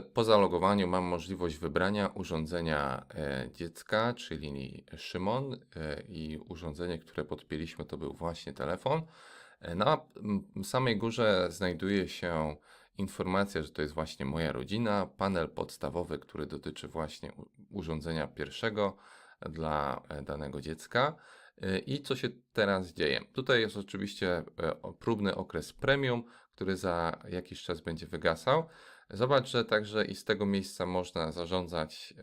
Po zalogowaniu mam możliwość wybrania urządzenia e, dziecka, czyli Szymon e, i urządzenie, które podpięliśmy to był właśnie telefon. E, Na mm, samej górze znajduje się informacja, że to jest właśnie moja rodzina, panel podstawowy, który dotyczy właśnie urządzenia pierwszego dla danego dziecka. I co się teraz dzieje? Tutaj jest oczywiście próbny okres premium, który za jakiś czas będzie wygasał. Zobacz, że także i z tego miejsca można zarządzać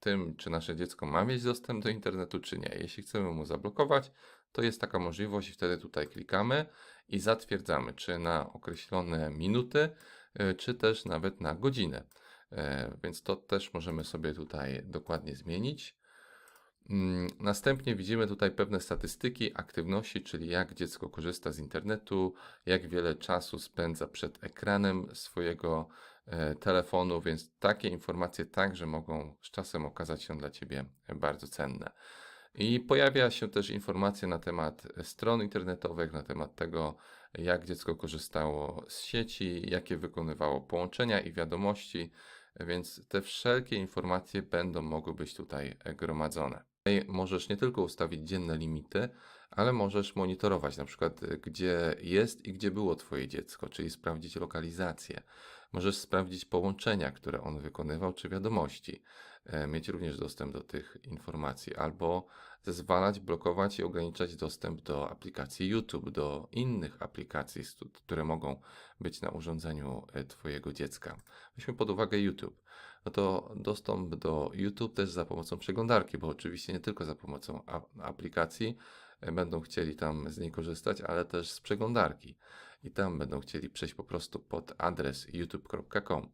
tym, czy nasze dziecko ma mieć dostęp do internetu, czy nie. Jeśli chcemy mu zablokować, to jest taka możliwość i wtedy tutaj klikamy i zatwierdzamy, czy na określone minuty, y, czy też nawet na godzinę. E, Więc to też możemy sobie tutaj dokładnie zmienić. Mm, Następnie widzimy tutaj pewne statystyki aktywności, czyli jak dziecko korzysta z internetu, jak wiele czasu spędza przed ekranem swojego e, telefonu, więc takie informacje także mogą z czasem okazać się dla Ciebie bardzo cenne. I pojawia się też informacja na temat stron internetowych, na temat tego, jak dziecko korzystało z sieci, jakie wykonywało połączenia i wiadomości, więc te wszelkie informacje będą mogły być tutaj gromadzone. Możesz nie tylko ustawić dzienne limity, ale możesz monitorować na przykład, y, gdzie jest i gdzie było Twoje dziecko, czyli sprawdzić lokalizację. Możesz sprawdzić połączenia, które on wykonywał, czy wiadomości. E, Mieć również dostęp do tych informacji, albo zezwalać, blokować i ograniczać dostęp do aplikacji YouTube, do innych aplikacji, które mogą być na urządzeniu e, Twojego dziecka. Weźmy pod uwagę YouTube no to dostęp do YouTube też za pomocą przeglądarki, bo oczywiście nie tylko za pomocą aplikacji e, będą chcieli tam z niej korzystać, ale też z przeglądarki. I tam będą chcieli przejść po prostu pod adres youtube.com.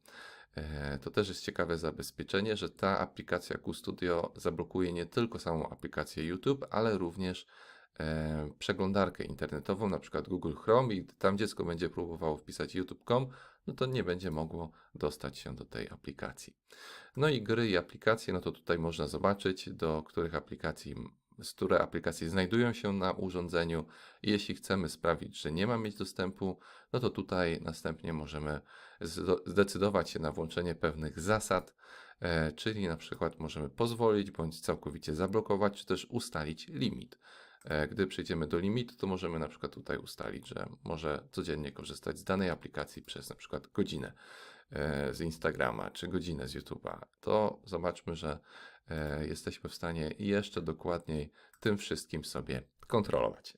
E, To też jest ciekawe zabezpieczenie, że ta aplikacja QStudio zablokuje nie tylko samą aplikację YouTube, ale również e, przeglądarkę internetową, na przykład Google Chrome i tam dziecko będzie próbowało wpisać youtube.com, no to nie będzie mogło dostać się do tej aplikacji. No i gry i aplikacje, no to tutaj można zobaczyć, do których aplikacji, z które aplikacje znajdują się na urządzeniu. Jeśli chcemy sprawić, że nie ma mieć dostępu, no to tutaj następnie możemy zdecydować się na włączenie pewnych zasad, e, czyli na przykład możemy pozwolić bądź całkowicie zablokować, czy też ustalić limit. E, Gdy przejdziemy do limitu, to możemy na przykład tutaj ustalić, że może codziennie korzystać z danej aplikacji przez na przykład godzinę e, z Instagrama czy godzinę z YouTube'a. To zobaczmy, że e, jesteśmy w stanie jeszcze dokładniej tym wszystkim sobie kontrolować.